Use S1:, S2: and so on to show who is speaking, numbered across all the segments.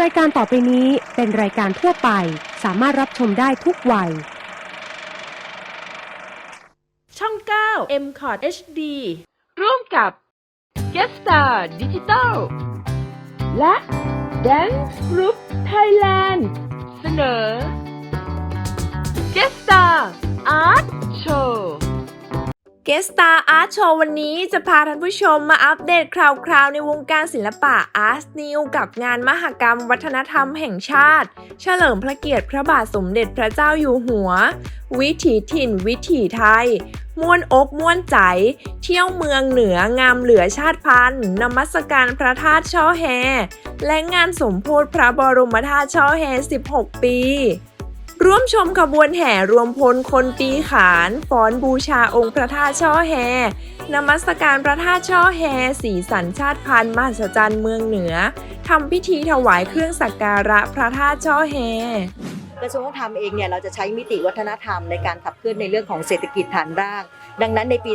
S1: รายการต่อไปนี้เป็นรายการทั่วไป สามารถรับชมได้ทุกวัย
S2: ช่อง 9 m c o t HD
S3: ร่วมกับ g e t Star Digital และ Dance Group Thailand เสนอ g e t Star Art Show
S2: เกสตาอาร์ตโชว์วันนี้จะพาท่านผู้ชมมาอัปเดตคราวๆ ในวงการศิลปะอาร์ตนิวกับงานมหกรรมวัฒนธรรมแห่งชาติ เฉลิมพระเกียรติพระบาทสมเด็จพระเจ้าอยู่หัว วิถีถิ่นวิถีไทย ม่วนอกม่วนใจ เที่ยวเมืองเหนืองามเหลือชาติพันธุ์นมัสการพระธาตุช่อแฮ และงานสมโพธิพระบรมธาตุช่อแฮ 16 ปี ร่วมชมขบวนแห่รวมพลคนปีขานฟ้อนบูชาองค์พระธาตุช่อแฮนมัสการพระธาตุช่อแฮสีสันชาติพันธุ์มหัศจรรย์เมืองเหนือทำพิธีถวายเครื่องสักการะพระธาตุช่อแฮ
S4: กระทรวงวัฒนธรรมเองเนี่ยเราจะใช้มิติวัฒนธรรมในการขับเคลื่อนในเรื่องของเศรษฐกิจฐานราก ดังนั้นในปี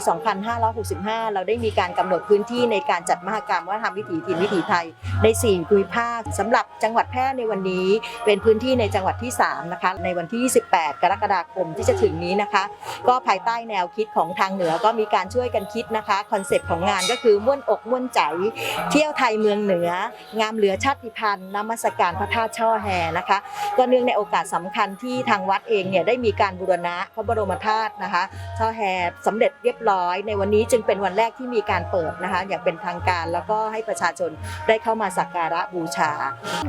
S4: 2565 เราได้มีการกำหนดพื้นที่ในการจัดมหกรรมวัฒนธรรมวิถีถิ่นวิถีไทย ใน 4 ภูมิภาคสำหรับจังหวัดแพร่ในวันนี้ เป็นพื้นที่ในจังหวัดที่ 3 นะคะ ในวันที่ 28 กรกฎาคมที่จะถึงนี้นะคะ ก็ภายใต้แนวคิดของทางเหนือก็มีการช่วยกันคิดนะคะคอนเซปต์ของงานก็คือม่วนอกม่วนใจ เที่ยวไทยเมืองเหนือ งามเหลือชาติพันธุ์นมัสการพระธาตุช่อแฮนะคะ ก็เนื่องในโอกาสสำคัญที่ทางวัดเองเนี่ยได้มีการบูรณะพระบรมธาตุนะคะช่อแฮสำเร็จเรียบร้อย ในวันนี้จึงเป็นวันแรกที่มีการเปิดนะคะ อย่างเป็นทางการแล้วก็ให้ประชาชนได้เข้ามาสักการะบูชา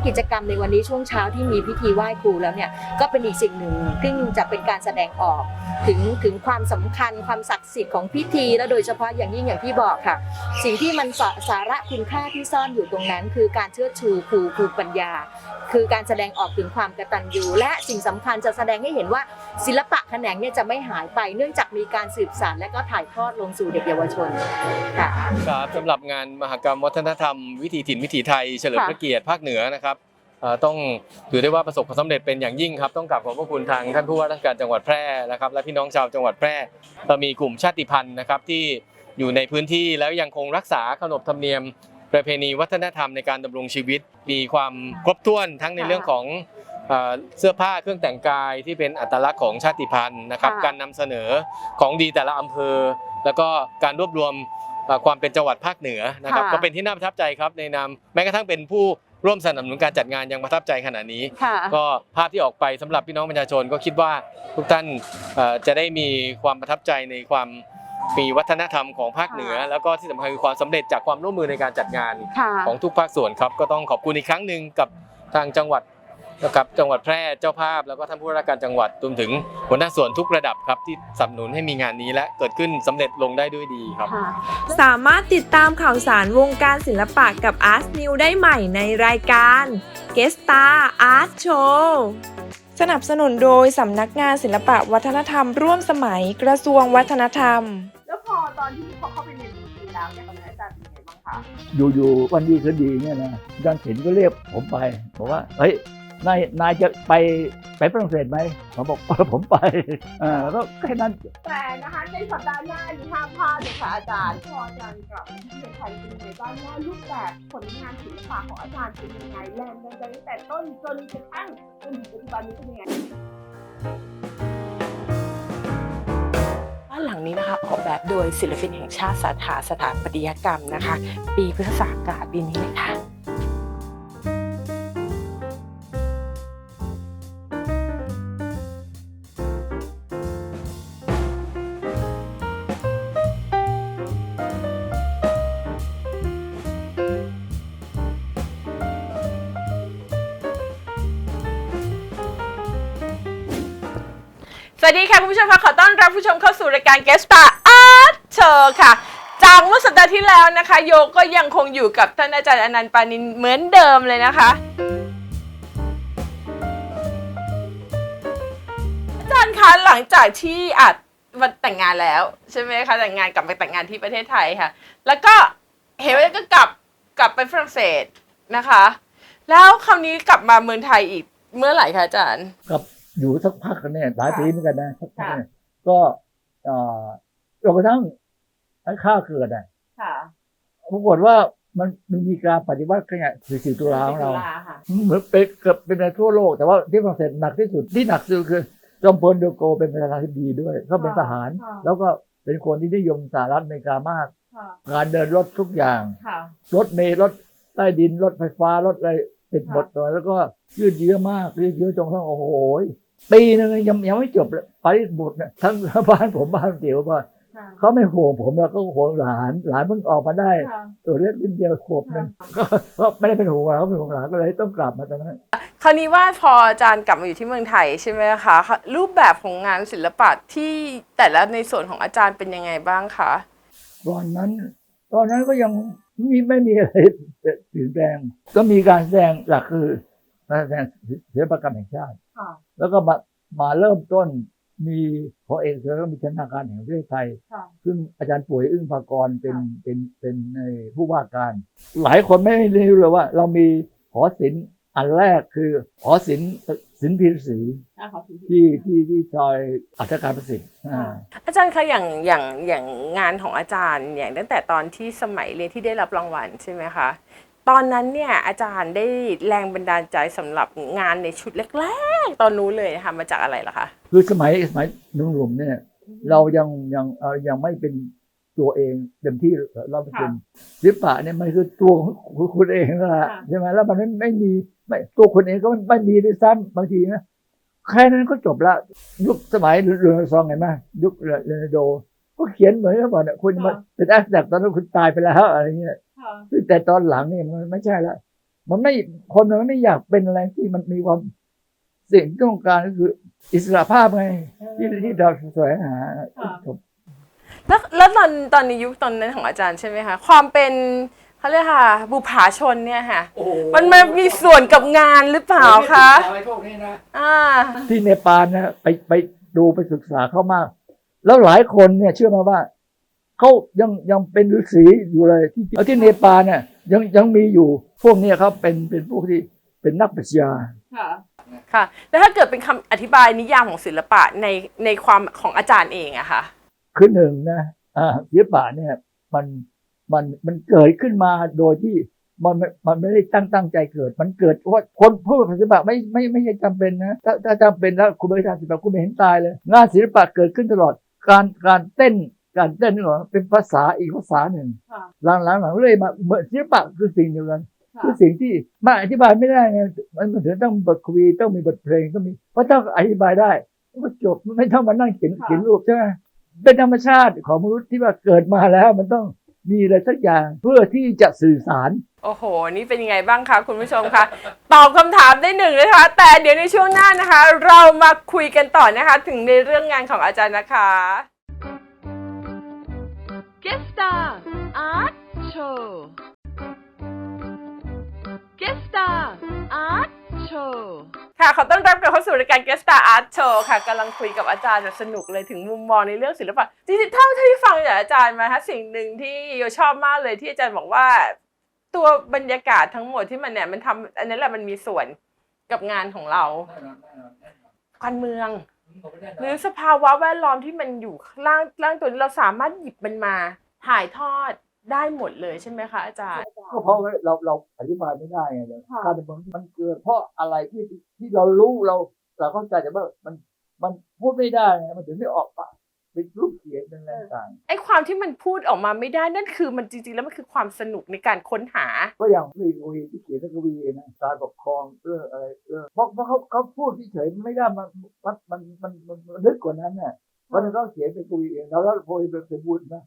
S4: กิจกรรมในวันนี้ช่วงเช้าที่มีพิธีไหว้ครูแล้วเนี่ยก็เป็นอีกสิ่งหนึ่งซึ่งจะเป็นการแสดงออกถึงถึงความสำคัญความศักดิ์สิทธิ์ของพิธีและโดยเฉพาะอย่างยิ่งอย่างที่บอกค่ะ สิ่งที่มันสาสาระคุณค่าที่ซ่อนอยู่ตรงนั้น คือการเชิดชูครูครูปัญญา คือการแสดงออกถึงความกตัญญูและสิ่งสำคัญจะแสดงให้เห็นว่าศิลปะแขนงเนี่ยจะไม่หายไป เนื่องจากมีการสืบสานและก็ถ่ายทอดลงสู่เด็กเยาวชนค่ะ
S5: ครับสำหรับงานมหกรรมวัฒนธรรมวิถีถิ่นวิถีไทยเฉลิม
S4: ค่ะ
S5: พระเกียรติภาคเหนือนะครับเอ่อต้องถือได้ว่าประสบความสำเร็จเป็นอย่างยิ่งครับ ต้องกราบขอบพระคุณทางท่านผู้ว่าราชการจังหวัดแพร่นะครับ และพี่น้องชาวจังหวัดแพร่เรามีกลุ่มชาติพันธุ์นะครับที่อยู่ในพื้นที่แล้วยังคงรักษาขนบธรรมเนียม ประเพณีวัฒนธรรมในการดำรงชีวิต มีความครบถ้วนทั้งในเรื่องของ เอ่อเสื้อผ้าเครื่องแต่งกายที่เป็นอัตลักษณ์ของชาติพันธุ์นะครับ
S4: ค่ะ
S5: การนำเสนอของดีแต่ละอำเภอ แล้วก็การรวบรวมเอ่อความเป็นจังหวัดภาคเหนือนะครับ
S4: ค่ะ
S5: ก็เป็นที่น่าประทับใจครับในนามแม้กระทั่งเป็นผู้ร่วมสนับสนุนการจัดงานยังประทับใจขนาดนี้
S4: ค่ะ
S5: ก็ภาพที่ออกไปสำหรับพี่น้องประชาชนก็คิดว่าทุกท่านเอ่อจะได้มีความประทับใจในความมีวัฒนธรรมของภาคเหนือ แล้วก็ที่สำคัญคือความสำเร็จจากความร่วมมือในการจัดงาน
S4: ค่ะ
S5: ของทุกภาคส่วนครับ ก็ต้องขอบคุณอีกครั้งหนึ่งกับทางจังหวัด นะครับจังหวัดแพร่เจ้าภาพแล้วก็ท่านผู้ว่าราชการจังหวัดรวมถึงหัวหน้าส่วนทุกระดับครับที่สนับสนุนให้มีงานนี้และเกิดขึ้นสำเร็จลงได้ด้วยดีครับ
S2: สามารถติดตามข่าวสารวงการศิลปะกับ Art New ได้ใหม่ในรายการ g e s t a r Art Show สนับสนุนโดยสำนักงานศิลปะวัฒนธรรมร่วมสมัยกระทรวงวัฒนธรรม
S6: แล้วพอตอนที่เขาเข้าไปเรียนรู้จริงแล้วเนี่ยตอนนั้นอาจารย์เป็นไงบ้างคะ
S7: อยู่ๆวันดีคืนดีเนี่ยนะอาจารย์เห็นก็เรียกผมไปบอกว่าเฮ้ย นายนายจะไปไปฝรั่งเศสไหมผมบอกเออผมไปอ่าแล้วก็แค่นั้น
S6: แต่นะคะในสัปดาห์หน้านี้ห้ามพลาดเลยค่ะอาจารย์พออาจารย์กลับมาที่เมืองไทยเป็นยังไงบ้างว่ารูปแบบผลงานศิลปะของอาจารย์เป็นยังไงแรงดันตั้งแต่ต้นจนกระทั่งจนถึงปัจจุบันนี้เป็นยังไง
S8: บ้านหลังนี้นะคะออกแบบโดยศิลปินแห่งชาติสาขาสถาปัตยกรรมนะคะ ปีพุทธศักราชปีนี้เลยค่ะ
S2: ดีค่ะคุณผู้ชมคะขอต้อนรับผู้ชมเข้าสู่รายการ g u e s t a r Art Show ค่ะ จากเมื่อสัปดาห์ที่แล้วนะคะ โยก็ยังคงอยู่กับท่านอาจารย์อนันต์ปานินเหมือนเดิมเลยนะคะ อาจารย์คะหลังจากที่อัดวันแต่งงานแล้ว ใช่ไหมคะแต่งงานกลับไปแต่งงานที่ประเทศไทยค่ะ แล้วก็เห็นว่าก็กลับกลับไปฝรั่งเศสนะคะ แล้วคราวนี้กลับมาเมืองไทยอีกเมื่อไหร่คะอาจารย์
S7: กับ อยู่สักพักกันเนี่ยหลายปีเหมือนกันนะสักพักเนี่ยก็เอ่อจนกระทั่งให้ข้าวเกิดอะ
S6: ค่ะ
S7: ปรากฏว่ามันมันมีการปฏิวัติขยะ14ตุลาของเรา
S8: ตุลาค่ะ
S7: เหมือนเป็นเกือบเป็นในทั่วโลก แต่ว่าที่ฝรั่งเศสหนักที่สุดที่หนักสุดคือจอมพลเดโกเป็นประธานาธิบดีด้วยเขาเป็นทหาร
S6: ค่ะ
S7: แล้วก็เป็นคนที่นิยมสหรัฐอเมริกามาก
S6: ค่ะ
S7: การเดินรถทุกอย่าง
S6: ค่ะ
S7: รถเมล์รถใต้ดินรถไฟฟ้ารถอะไรติดหมดเลยแล้วก็ยืดเยื้อมากยืดเยื้อจนกระทั่งโอ้โห ปีนึงยังยังไม่จบเลยปารีสบุตรเนี่ยทั้งบ้านผมบ้านเตี๋ยวว่า
S6: ค่ะ
S7: เขาไม่ห่วงผมแล้วก็ห่วงหลาน หลานเพิ่งออกมาได้
S6: ค่ะ
S7: ตัวเล็กนิดเดียวขวบหนึงก็ก็ไม่ได้เป็นห่วงเราเขาเป็นห่วงหลานก็เลยต้องกลับมาตอนนั้น
S8: คราวนี้ว่าพออาจารย์กลับมาอยู่ที่เมืองไทยใช่ไหมคะรูปแบบของงานศิลปะที่แต่ละในส่วนของอาจารย์เป็นยังไงบ้างคะ
S7: ตอนนั้น ตอนนั้นก็ยังมีไม่มีอะไรเปลี่ยนแปลงก็มีการแสดงหลักคือ การแสดงศิลปกรรมแห่งชาติ
S6: ค่ะ
S7: แล้วก็มามาเริ่มต้นมีพอเอกแล้วก็มีธนาคารแห่งประเทศไทย
S6: ค่ะ
S7: ซึ่งอาจารย์ป่วยอึ้งภากรเป็น
S6: ค่ะ
S7: เป็นเป็นในผู้ว่าการ หลายคนไม่รู้เลยว่า เรามีหอศิลป์อันแรกคือหอศิลป์ศิลป์พิรศรี
S6: อะขอถือ
S7: ที่ที่ที่ซอยอัฐการประสิทธิ์อ่า
S8: อาจารย์คะอย่างอย่างอย่างงานของอาจารย์อย่างตั้งแต่ตอนที่สมัยเรียนที่ได้รับรางวัลใช่ไหมคะ ตอนนั้นเนี่ยอาจารย์ได้แรงบันดาลใจสำหรับงานในชุดแรกๆ ตอนนู้นเลยนะคะมาจากอะไรล่ะคะ
S7: คือสมัยสมัยหนุ่มๆเนี่ยเรายังยังเอ่อยังไม่เป็นตัวเองเต็มที่เราเป็นศิลปะเนี่ยมันคือตัวของคุณเองนั่นแหละใช่ไหมแล้วมันไม่ไม่มีไม่ตัวคุณเองก็ไม่มีด้วยซ้ำบางทีนะแค่นั้นก็จบละยุคสมัยเรือซองไงไหมยุคเรโนโด ก็เขียนเหมือนกันหมดอะคุณมาเป็นแอสแตกตอนนั้นคุณตายไปแล้วอะไรเงี้ย
S6: ค่ะ
S7: ซึ่ง แต่ตอนหลังเนี่ยมันไม่ใช่ละมันไม่คนมันไม่อยากเป็นอะไรที่มันมีความสิ่งที่ต้องการก็คือ อิสระภาพไงที่ที่เราแสวงหา
S6: ค่ะ
S7: จบ
S8: แล้วแล้วตอนตอนในยุคตอนนั้นของอาจารย์ใช่ไหมคะความเป็นเขาเรียกค่ะ บุผาชนเนี่ยค่ะ มันมันมีส่วนกับงานหรือเปล่าคะ
S7: อะไรพวกนี้นะ
S8: อ่า
S7: ที่เนปาลนะไปไปดูไปศึกษาเข้ามาก แล้วหลายคนเนี่ยเชื่อมาว่า เขายังยังเป็นฤาษีอยู่เลยที่เอาที่เนปาลเนี่ยยังยังมีอยู่พวกเนี้ครับเป็นเป็นพวกที่เป็นนักปรัชญา
S6: ค่ะ
S8: ค่ะแล้วถ้าเกิดเป็นคำอธิบายนิยามของศิลปะในในความของอาจารย์เองอะค่ะ
S7: คือหนึ่งนะอ่าศิลปะเนี่ยมันมันมันเกิดขึ้นมาโดยที่มันไม่มันไม่ได้ตั้งตั้งใจเกิด มันเกิดเพราะว่าคนพูดศิลปะไม่ไม่ไม่ใช่จำเป็นนะถ้าถ้าจำเป็นแล้วคุณไม่ทำศิลปะคุณไม่เห็นตายเลยงานศิลปะเกิดขึ้นตลอดการการเต้น การเต้นนี่หรอเป็นภาษาอีกภาษาหนึ่ง
S6: ค่ะ
S7: หลังหลังหลังเลยมาเหมือนศิลปะคือสิ่งเดียวกัน
S6: ค่ะ
S7: คือสิ่งที่มาอธิบายไม่ได้ไงมันมันถึงต้องมีบทกวีต้องมีบทเพลงต้องมีเพราะถ้าอธิบายได้ก็จบไม่ต้องมานั่งเขียนเขียนรูปใช่ไหมเป็นธรรมชาติของมนุษย์ที่ว่าเกิดมาแล้วมันต้องมีอะไรสักอย่างเพื่อที่จะสื่อสาร
S8: โอ้โห นี่เป็นยังไงบ้างคะคุณผู้ชมคะ ตอบคำถามได้หนึ่งเลยนะคะ แต่เดี๋ยวในช่วงหน้านะคะ เรามาคุยกันต่อนะคะ ถึงในเรื่องงานของอาจารย์นะคะ
S3: Guest Star Art Show Guest Star Art Show
S8: ค่ะ ขอต้อนรับกลับเข้าสู่รายการ Guest Star Art Show ค่ะกำลังคุยกับอาจารย์แบบสนุกเลยถึงมุมมองในเรื่องศิลปะจริงๆเท่าที่ฟังจากอาจารย์มาคะสิ่งหนึ่งที่โยชอบมากเลยที่อาจารย์บอกว่า ตัวบรรยากาศทั้งหมดที่มันเนี่ยมันทำอันนั้นแหละมันมีส่วนกับงานของเราการเมือง หรือสภาวะแวดล้อมที่มันอยู่ล่างล่างตัวนี้เราสามารถหยิบมันมาถ่ายทอดได้หมดเลยใช่ไหมคะอาจารย์
S7: ก็เพราะว่าเราเราอธิบายไม่ได้ไงเลย
S6: ค่ะ
S7: การเป็นมันมันเกิดเพราะอะไรที่ที่เรารู้เราเราเข้าใจแต่ว่ามันมันพูดไม่ได้ไงมันถึงไม่ออกปาก เป็นรูปเขียนเป็นอะไรต่าง
S8: ไอ้ความที่มันพูดออกมาไม่ได้นั่นคือมันจริงๆแล้วมันคือความสนุกในการค้นหา
S7: ๆก็อย่างมีกวีที่เขียนในกวีนะการปกครองเรื่องอะไรเรื่องเพราะเพราะเขาเขาพูดเฉยๆไม่ได้มันมันมันมันมันมันลึกกว่านั้นน่ะเพราะฉะนั้นเขาเขียนเป็นกวีเองแล้วแล้วโพยเป็นเป็นบุญนะ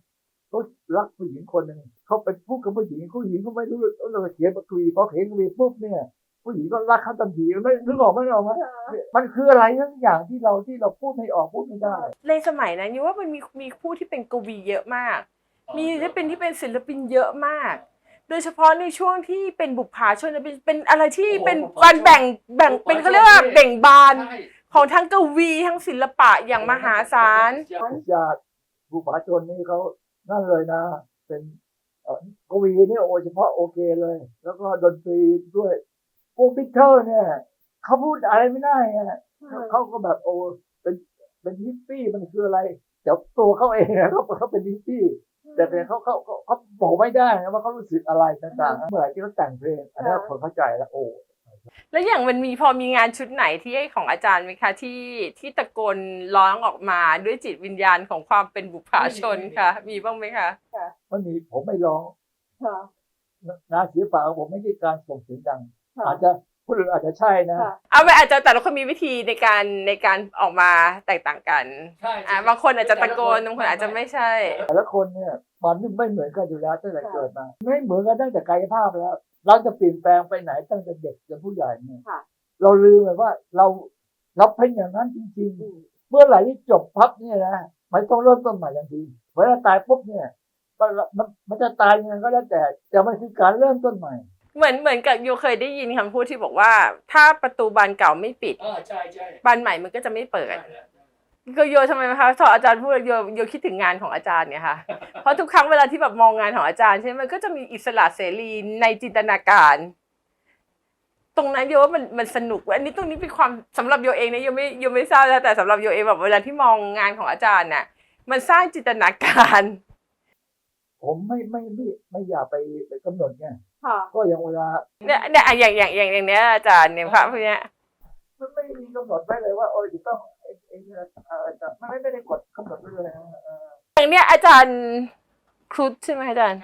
S7: เขารักผู้หญิงคนหนึ่งเขาไปพูดกับผู้หญิงผู้หญิงเขาไม่รู้เราเขียนมาคุยพอเขียนคุยปุ๊บเนี่ย ผู้หญิงก็รักเขาทันทีไม่นึกออกไม่ออกไหมมันคืออะไรทั้งอย่างที่เราที่เราพูดไม่ออกพูดไม่ได้
S8: ในสมัยนั้นยูว่ามันมีมีผู้ที่เป็นกวีเยอะมาก มีที่เป็นที่เป็นศิลปินเยอะมาก โดยเฉพาะในช่วงที่เป็นบุปผาชนเป็นเป็นอะไรที่เป็นการแบ่งแบ่งเป็นเขาเรียกว่าเบ่งบานของทั้งกวีทั้งศิลปะอย่างมหาศาล
S7: ญาติผู้ผาชนนี่เขานั่นเลยนะ เป็นเอ่อกวีนี่โอเฉพาะโอเคเลย แล้วก็ดนตรีด้วย พวกพิเทอร์เนี่ยเขาพูดอะไรไม่ได้ไงเขาก็แบบโอ้เป็นเป็นฮิปปี้มันคืออะไรแต่ตัวเขาเองอะเขาเขาเป็นฮิปปี้แต่แต่เขาเขาเขาเขาบอกไม่ได้นะว่าเขารู้สึกอะไรต่างๆเมื่อไหร่ที่เขาแต่งเพลงอันนี้คนเข้าใจแล้วโอ้
S8: แล้วอย่างมันมีพอมีงานชุดไหนที่ให้ของอาจารย์ไหมคะที่ที่ตะโกนร้องออกมาด้วยจิตวิญญาณของความเป็นบุพภาชนค่ะ มีบ้างไหมคะ
S7: มันมีผมไม่ร้อง
S6: ค่ะ
S7: งานศิลปะของผมไม่ใช่การส่งเสียงดัง
S6: ค่ะ
S7: อาจจะพูดอื่นอาจจะใช่นะ
S6: ค่ะ
S8: เอาไปอาจจะแต่ละคนมีวิธีในการในการออกมาแตกต่างกัน
S7: ใช่
S8: อ่าบางคนอาจจะตะโกนบางคนอาจจะไม่ใช่
S7: แต่ละคนเนี่ยมันไม่เหมือนกันอยู่แล้วตั้งแต่เกิดมา ไม่เหมือนกันตั้งแต่กายภาพแล้ว เราจะเปลี่ยนแปลงไปไหนตั้งแต่เด็กจนผู้ใหญ่เนี่ย
S6: ค่ะ
S7: เราลืมไปว่าเราเราเป็นอย่างนั้นจริงๆ เมื่อไหร่ที่จบพับเนี่ยนะมันต้องเริ่มต้นใหม่ทันทีเวลาตายปุ๊บเนี่ยมันมันมันจะตายยังไงก็แล้วแต่แต่มันคือการเริ่มต้นใหม่
S8: เหมือนเหมือนกับโยเคยได้ยินคำพูดที่บอกว่า ถ้าประตูบานเก่าไม่ปิด
S7: ใช่ใช่
S8: บานใหม่มันก็จะไม่เปิดก็โยทำไมคะสอนอาจารย์พูดโยโยคิดถึงงานของอาจารย์เนี่ยค่ะ เพราะทุกครั้งเวลาที่แบบมองงานของอาจารย์ใช่ไหมมันก็จะมีอิสระเสรีในจินตนาการ ตรงนั้นโยว่ามันมันสนุกอันนี้ตรงนี้เป็นความสำหรับโยเองนะโยไม่โยไม่ทราบนะแต่สำหรับโยเองแบบเวลาที่มองงานของอาจารย์น่ะมันสร้างจินตนาการ
S7: ผมไม่ไม่ไม่ไม่อยากไปไปกำหนดไง
S6: ค่ะ
S7: ก็อย่างเวลา
S8: เนี่ยเนี่ยอะอย่างอย่างอย่างอย่างเนี้ยอาจารย์เนี่ยพระพวกเนี้ย
S7: มันไม่มีกำหนดไว้เลยว่าโอ้ยจะต้องไอ้ไอ้เนี่ยเอ่อจะไม่ไม่ได้กดกำหนดไว้เลยนะเออ
S8: อย่างเนี้ยอาจารย์ครุฑใช่ไหมอาจารย์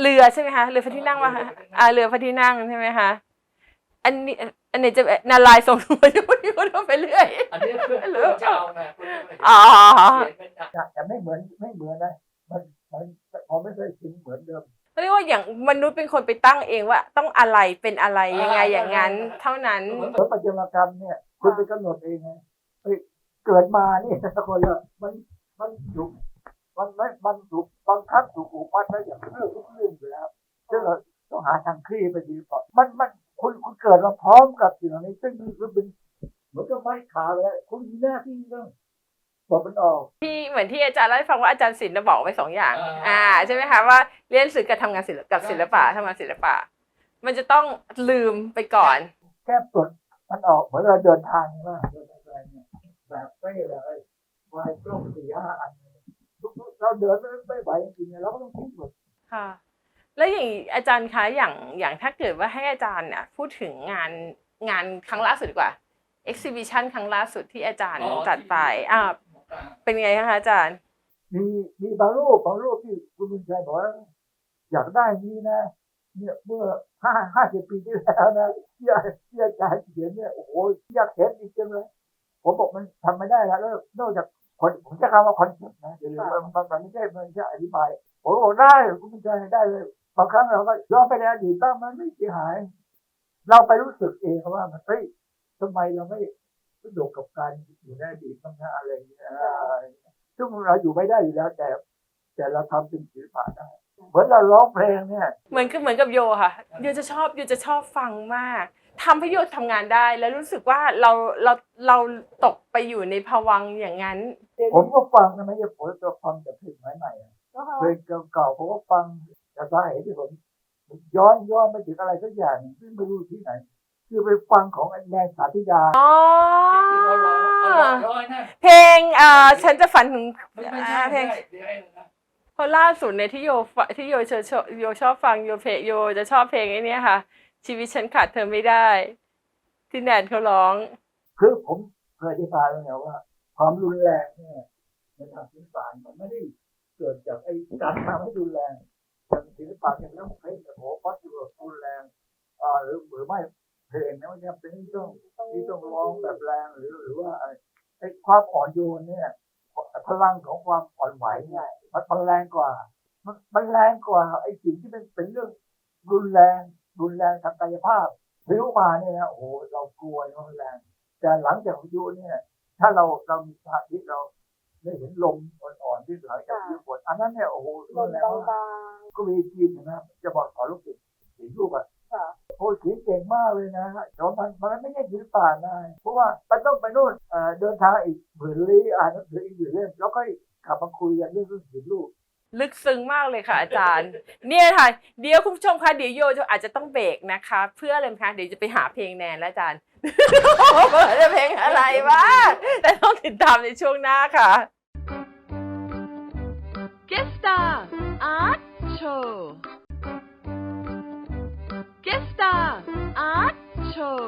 S8: เรือใช่ไหมคะเรือพระที่นั่งวะคะอ่าเรือพระที่นั่งใช่ไหมคะอันนี้อันนี้จะนารายณ์ทรงมาอยู่อยู่ไปเรื่อย
S7: อันนี้เพื่อน
S8: หรือ
S7: เจ้าไง
S8: อ๋อ
S7: แต่ไม่เหมือนไม่เหมือนนะมันมันผมไม่เคยชินเหมือนเดิม
S8: เรียกว่าอย่างมนุษย์เป็นคนไปตั้งเองว่า ต้องอะไรเป็นอะไรยังไงอย่างนั้น เท่านั้น
S7: เหมือนปัจจุบันกรรมเนี่ยคุณไปกำหนดเองไงเฮ้ยเกิดมานี่แต่คนละมันมันถูกมันไม่มันถูกบังคับถูกผูกมัดไว้อย่างเรื่องทุกเรื่องอยู่แล้วซึ่งเราต้องหาทางคลี่ไปดีก่อนมันมันคุณคุณเกิดมาพร้อมกับสิ่งเหล่านี้ซึ่งมันเป็นเหมือนกับไม้ขาเลยคุณมีหน้าที่ต้อง ปลดมันออก
S8: ที่เหมือนที่อาจารย์เล่าให้ฟังว่าอาจารย์ศิลป์น่ะบอกไว้สองอย่าง อ่าใช่ไหมคะว่าเรียนสื่อกับทำงานศิลปกับศิลปะทำงานศิลปะ มันจะต้องลืมไปก่อน
S7: แค่ปลดมันออกเหมือนเราเดินทางว่าเดินทางไกลเนี่ยแบบไม่เลยวายกล้องสี่ห้าอันเราเดินไม่ไม่ไหวจริงๆเราก็ต้องทิ้งหมด
S8: ค่ะ แล้วอย่างอาจารย์คะอย่างอย่างถ้าเกิดว่าให้อาจารย์เนี่ยพูดถึงงานงานครั้งล่าสุดดีกว่า exhibition ครั้งล่าสุดที่อาจารย์จัดไปอ่า เป็นไงคะอาจารย์
S7: มีมีบางรูปบางรูปที่คุณบุญชัยบอกว่าอยากได้นี้นะ เนี่ยเมื่อห้าห้าสิบปีที่แล้วนะที่ที่อาจารย์เขียนเนี่ยโอ้โหอยากเห็นอีกจังเลยผมบอกมันทำไม่ได้แล้วแล้วนอกจากคนผมจะคำว่าคอนเซ็ปต์นะอย่าลืมมันมันมันไม่ใช่มันจะอธิบายผมบอกได้คุณบุญชัยได้เลยบางครั้งเราก็ย้อนไปในอดีตบ้างมันไม่เสียหาย เราไปรู้สึกเองว่ามันเฮ้ยทำไมเราไม่ สนุกกับการอยู่ในอดีตบ้างนะอะไรอย่างเงี้ยอะไรอย่างเงี้ยซึ่งเราอยู่ไม่ได้อยู่แล้วแต่ แต่เราทำเป็นศิลปะได้เหมือนเราร้องเพลงเนี่ย
S8: เหมือนกับเหมือนกับโยค่ะโยจะชอบโยจะชอบฟังมากทำให้โยทำงานได้ แล้วรู้สึกว่าเราเราเราตกไปอยู่ในภวังค์อย่างนั้น
S7: ผมก็ฟังนะไม่ใช่ผมจะฟังแต่เพลงใหม่ๆอะเพลงเก่าๆผมก็ฟังแต่สาเหตุที่ผมย้อนย้อนไปถึงอะไรสักอย่างหนึ่งซึ่งไม่รู้ที่ไหน คือไปฟังของไอ้แดนสาธิยา
S8: อ๋อเพลงเอ่อฉันจะฝันถึงอ่าเพลงเพราะล่าสุดในยที่โยฟะที่โยเชอบชอบโยชอบฟังโยเพลงโยจะชอบเพลงไอ้เนี้ยค่ะ ชีวิตฉันขาดเธอไม่ได้ ที่แนนเขาร้อง
S7: คือผมเคยอธิบายแล้วไงว่า ความรุนแรงเนี่ยในทางศิลปะมันไม่ได้เกิดจากไอ้การทำให้รุนแรงอย่างศิลปะอย่างนั้นเพลงโอ้โหวัตถุรุนแรงอ่าหรือหรือไม่ เพลงนะว่าเนี่ยเป็นที่ต้องที่ต้องร้องแบบแรงหรือหรือว่าอะไรไอ้ความอ่อนโยนเนี่ยพลังของความอ่อนไหวเนี่ยมันมันแรงกว่า มันมันแรงกว่าไอ้สิ่งที่เป็นเป็นเรื่องรุนแรงรุนแรงทางกายภาพพิวมาเนี่ยนะโอ้โหเรากลัวมันแรง แต่หลังจากพายุเนี่ย ถ้าเราเรามีสมาธิเราได้เห็นลมอ่อนๆที่หลังจากพายุฝนอันนั้นเนี่ยโอ้โหรุนแรงมากก็มีจีนนะจะบอกขอลูกศิษย์สีรูปอะ โอ้ยเขียนเก่งมากเลยนะแต่ว่ามันมันไม่ใช่ศิลปะนะเพราะว่ามันต้องไปนู่นเอ่อเดินทางอีกหมื่นลี้อ่านหนังสืออีกหมื่นเล่มแล้วค่อยกลับมาคุยกันเรื่องเรื่องสีรูป
S8: ลึกซึ้งมากเลยค่ะอาจารย์ เนี่ยค่ะ เดี๋ยวคุณผู้ชมคะเดี๋ยวโยจะอาจจะต้องเบรกนะคะ เพื่ออะไรคะเดี๋ยวจะไปหาเพลงแนนแล้วอาจารย์ ว่าจะเพลงอะไรบ้างแต่ต้องติดตามในช่วงหน้าค่ะ
S3: เก Guest Star Art Show Guest Star Art Show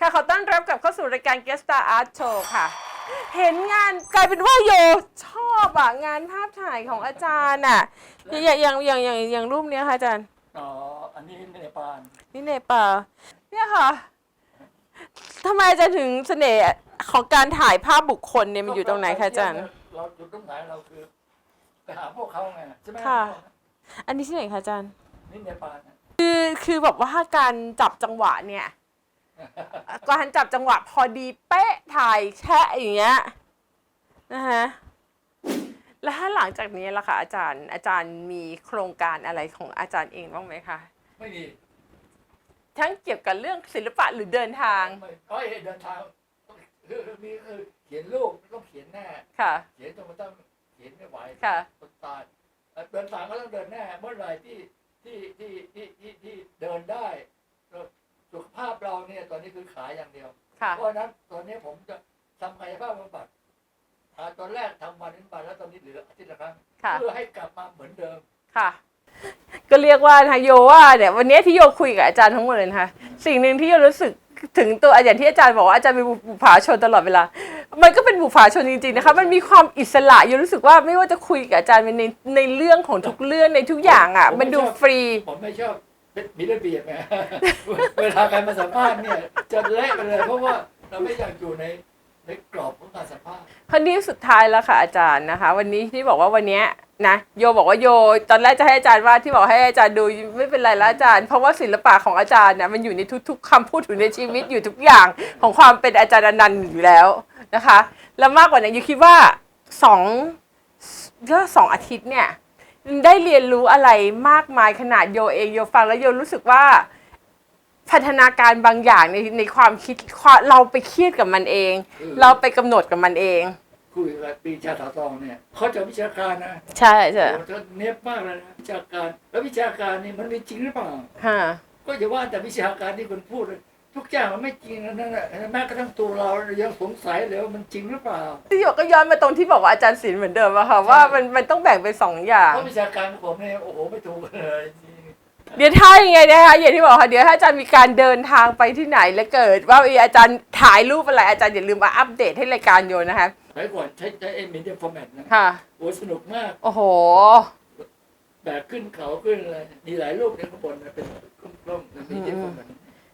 S8: ค่ะขอต้อนรับกลับเข้าสู่รายการ Guest Star Art Show ค่ะ เห็นงานกลายเป็นว่าโยชอบอะงานภาพถ่ายของอาจารย์อะอย่างอย่างอย่างอย่างอย่างรูปเนี้ยค่ะอาจารย์
S7: อ๋อ อันนี้ในปาน
S8: นี่เนปาลเนี่ยค่ะทำไมอาจารย์ถึงเสน่ห์ของการถ่ายภาพบุคคลเนี่ยมันอยู่ตรงไหนคะอาจารย์
S7: เราอยู่ตรงไหนเราคือไปหาพวกเขาไงใช่ไหม
S8: ค่ะ อันนี้ที่ไหนคะอาจารย์
S7: นี่ในปาน
S8: คือคือแบบว่าการจับจังหวะเนี่ยการจับจังหวะพอดีเป๊ะถ่ายแช่อย่างเงี้ยนะฮะแล้วถ้าหลังจากนี้ล่ะคะอาจารย์อาจารย์มีโครงการอะไรของอาจารย์เองบ้างไหมคะ
S7: ไม่มี
S8: ทั้งเกี่ยวกับเรื่องศิลปะหรือเดินทาง
S7: ไม่เอ้ยเดินทางคือมีคือเขียนรูปต้องเขียนแน่
S8: ค่ะ
S7: เขียนจนมันต้องเขียนไม่ไหว
S8: ค่ะ
S7: คนตายเอ่อเดินทางก็ต้องเดินแน่เมื่อไหร่ที่ ที่ที่ที่ที่ที่เดินได้แล้วสุขภาพเราเนี่ย ตอนนี้คือขายอย่างเดียว
S8: ค่ะ
S7: เพราะฉะนั้นตอนนี้ผมจะทำกายภาพบำบัดอ่าตอนแรกทำวันนี้บัดแล้วตอนนี้เหลืออาทิตย์ละครั้ง
S8: ค่ะ
S7: เพื่อให้กลับมาเหมือนเดิม
S8: ค่ะ ก็เรียกว่านะคะโยว่าเนี่ยวันนี้ที่โยคุยกับอาจารย์ทั้งหมดเลยนะคะสิ่งหนึ่งที่โยรู้สึกถึงตัวอย่างที่อาจารย์บอกว่าอาจารย์เป็นบุปผาชนตลอดเวลา มันก็เป็นบุปผาชนจริงๆนะคะ มันมีความอิสระโยรู้สึกว่าไม่ว่าจะคุยกับอาจารย์ในในเรื่องของทุกเรื่องในทุกอย่างอะ มันดูฟรี
S7: ผมไม่ชอบมีระเบียบไงเวลาใครมาสัมภาษณ์เนี่ยจะเละไปเลยเพราะว่าเราไม่อยากอยู่ในในกรอบของการสัมภาษณ์
S8: คราวนี้สุดท้ายแล้วค่ะอาจารย์นะคะ วันนี้ที่บอกว่าวันเนี้ย นะโยบอกว่าโยตอนแรกจะให้อาจารย์วาดที่บอกให้อาจารย์ดูไม่เป็นไรล้วอาจารย์ เพราะว่าศิลปะของอาจารย์เนี่ยมันอยู่ในทุก ๆคำพูดถึงในชีวิตอยู่ทุกอย่างของความเป็นอาจารย์นันต์อยู่แล้วนะคะ แล้วมากกว่านั้นโยคิดว่าสองก็สองอาทิตย์เนี่ยได้เรียนรู้อะไรมากมายขนาดโยเองโยฟังแล้วโยรู้สึกว่าพัฒนาการบางอย่างในในความคิดเราไปเครียดกับมันเอง เราไปกำหนดกับมันเอง
S7: คุยกับปีชาถาทองเนี่ยเขาจะวิชาการนะ
S8: ใช่ใช่
S7: โอ้โหเนียบมากเลยนะวิชาการ แล้ววิชาการนี่มันมีจริงหรือเปล่า
S8: ฮะ
S7: ก็อย่าว่าแต่วิชาการที่คุณพูดเลยทุกอย่างมันไม่จริงนั่นแหละแม้กระทั่งตัวเรายังสงสัยเลยว่ามันจริงหรือเปล่า
S8: ที่หยกก็ย้อนมาตรงที่บอกว่าอาจารย์ศิลป์เหมือนเดิมอะค่ะว่ามันมันต้องแบ่งเป็นสองอย่าง
S7: เพราะวิชาการของผมเนี่ยโอ้โหไม่ถูกเลยจริง
S8: เดี๋ยวถ้ายังไงนะคะอย่างที่บอกค่ะเดี๋ยวถ้าอาจารย์มีการเดินทางไปที่ไหนแล้วเกิด ว่าอาจารย์ถ่ายรูปอะไรอาจารย์อย่าลืมมาอัปเดตให้รายการโยนะคะ
S7: ส มัยก่อนใช้ใช้เอ็มมีเดียฟอร์แมตนะ
S8: ค่ะ
S7: โอ้สนุกมาก
S8: โอ้โห
S7: แบกขึ้นเขาขึ้นอะไรมีหลายรูปในข้างบนนะเป็นกล้องๆมีเดียฟอร์แมต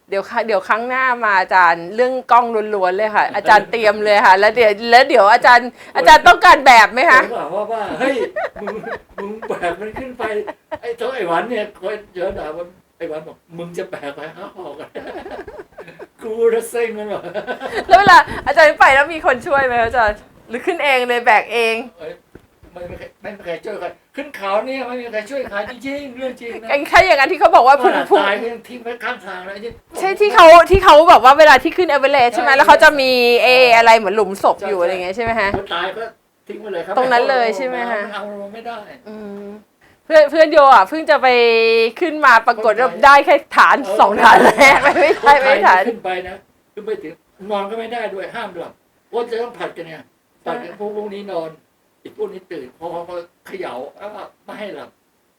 S8: เดี๋ยวค่ะเดี๋ยวครั้งหน้ามาอาจารย์เรื่องกล้องล้วนๆเลยค่ะ อาจารย์เตรียมเลยค่ะ แล้วเดี๋ยวแล้วเดี๋ยวอาจารย์ อาจารย์ต้องการแบบไหมคะ
S7: ผมบอกว่าว่าเฮ้ยมึงมึงแบกมันขึ้นไป ไอ้ตัวไอ้หวันเนี่ยคอยเยอะด่าว่าไอ้หวันบอกมึงจะแบกไปหาออกกันกูระเซ็งมันบอก
S8: แล้วเวลาอาจารย์ไปแล้วมีคนช่วยไหมคะอาจารย์ หรือขึ้นเองเลยแบกเอง
S7: เอ้ยไม่มีใครไม่มีใครช่วยใครขึ้นเขาเนี่ยไม่มีใครช่วยใครจริงๆเรื่องจริงนะ
S8: แค่อย่างนั้นที่เขาบอกว่าพุ่ง
S7: ว่า
S8: พุ่ง
S7: ตายก็ยังทิ้งไว้ข้างทางเลยไอ้นี่
S8: ใช่ที่เขาที่เขาแบบว่าเวลาที่ขึ้นเอเวอเรสต์ใช่ไหมแล้วเขาจะมีเออะไรเหมือนหลุมศพอยู่อะไรอย่างเงี้ยใช่ไหมฮะ
S7: คนตายก็ทิ้งไปเลยครับ
S8: ตรงนั้นเลยใช่ไหมฮะ
S7: นเอาลงไม่ได้
S8: อืมเพื่อนเพื่อนโยอะเพิ่งจะไปขึ้นมาปรากฏว่าได้แค่ฐานสองฐานแรกไม่ไม่
S7: ค
S8: ได้
S7: นไท
S8: ไม่
S7: ย
S8: ฐาน
S7: ขึ้นไปนะขึ้นไปถึงนอนก็ไม่ได้ด้วยห้ามหลับว่าจะต้องผัดกันเนี่ย ผัดกันพวกพวกนี้นอน อีกพวกนี้ตื่นพอพอเขย่าแล้วก็ไม่ให้หลับ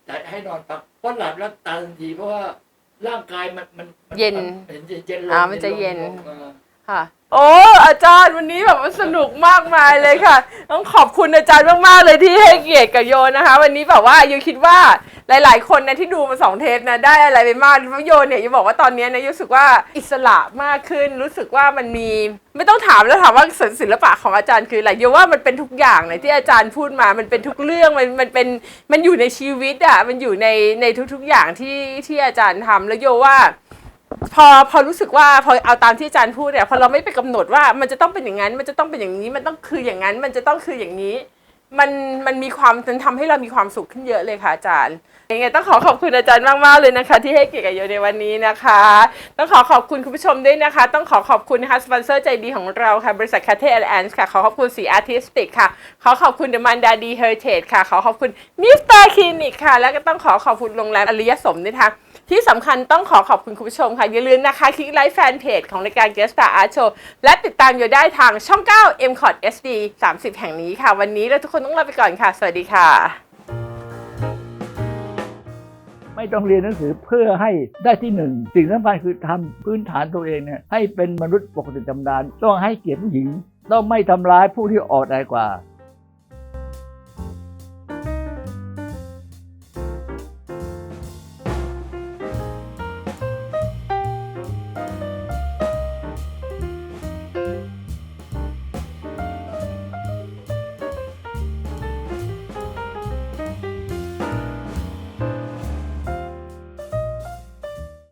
S7: แต่ให้นอนพักเพราะหลับแล้วตาทันทีเพราะว่าร่างกายมันมันมั
S8: เย็น
S7: มันเย็นลง
S8: อ่ามันจะเย็น
S7: ลงอ่า
S8: ค่ะ โอ้อาจารย์วันนี้แบบว่าสนุกมากมายเลยค่ะ ต้องขอบคุณอาจารย์มากๆเลยที่ให้เกียรติกับโยนะคะ วันนี้แบบว่าโยคิดว่าหลาย ๆ คนนะที่ดูมาสองเทปนะได้อะไรไปมากเพราะโยเนี่ยโยบอกว่าตอนนี้นะโยรู้สึกว่าอิสระมากขึ้น รู้สึกว่ามันมี ไม่ต้องถามแล้วถามว่าศิลปะของอาจารย์คืออะไรโยว่ามันเป็นทุกอย่างเลยที่อาจารย์พูดมามันเป็นทุกเรื่องมันมันเป็นมันอยู่ในชีวิตอะมันอยู่ในในทุก ๆ อย่างที่ที่อาจารย์ทำแล้วโยว่า พอพอรู้สึกว่าพอเอาตามที่อาจารย์พูดเนี่ยพอเราไม่ไปกำหนดว่ามันจะต้องเป็นอย่างนั้น มันจะต้องเป็นอย่างนี้ มันต้องคืออย่างนั้น มันจะต้องคืออย่างนี้ มันมันมีความมันทำให้เรามีความสุขขึ้นเยอะเลยค่ะอาจารย์ยังไงต้องขอขอบคุณอาจารย์มากๆเลยนะคะ ที่ให้เกียรติกับโยในวันนี้นะคะ ต้องขอขอบคุณคุณผู้ชมด้วยนะคะ ต้องขอขอบคุณนะคะสปอนเซอร์ใจดีของเราค่ะบริษัทคาเทแอนด์ค่ะขอขอบคุณสีอาร์ติสติกค่ะ ขอขอบคุณเดมันดาดีเฮอร์เทจค่ะขอขอบคุณมิสเตอร์คลินิกค่ะ แล้วก็ต้องขอขอบคุณโรงแรมอริยสมด้วยนะคะ ที่สำคัญต้องขอขอบคุณคุณผู้ชมค่ะ อย่าลืมนะคะคลิกไลค์แฟนเพจของรายการ g u e s t star Art Show และติดตามอยู่ได้ทางช่อง 9 m c o t SD 30 แห่งนี้ค่ะ วันนี้เราทุกคนต้องลาไปก่อนค่ะ สวัสดีค่ะ
S7: ไม่ต้องเรียนหนังสือเพื่อให้ได้ที่หนึ่งสิ่งสำคัญคือทำพื้นฐานตัวเองเนี่ยให้เป็นมนุษย์ปกติธรรมดาต้องให้เกียรติผู้หญิง ต้องไม่ทำร้ายผู้ที่อ่อนแอกว่า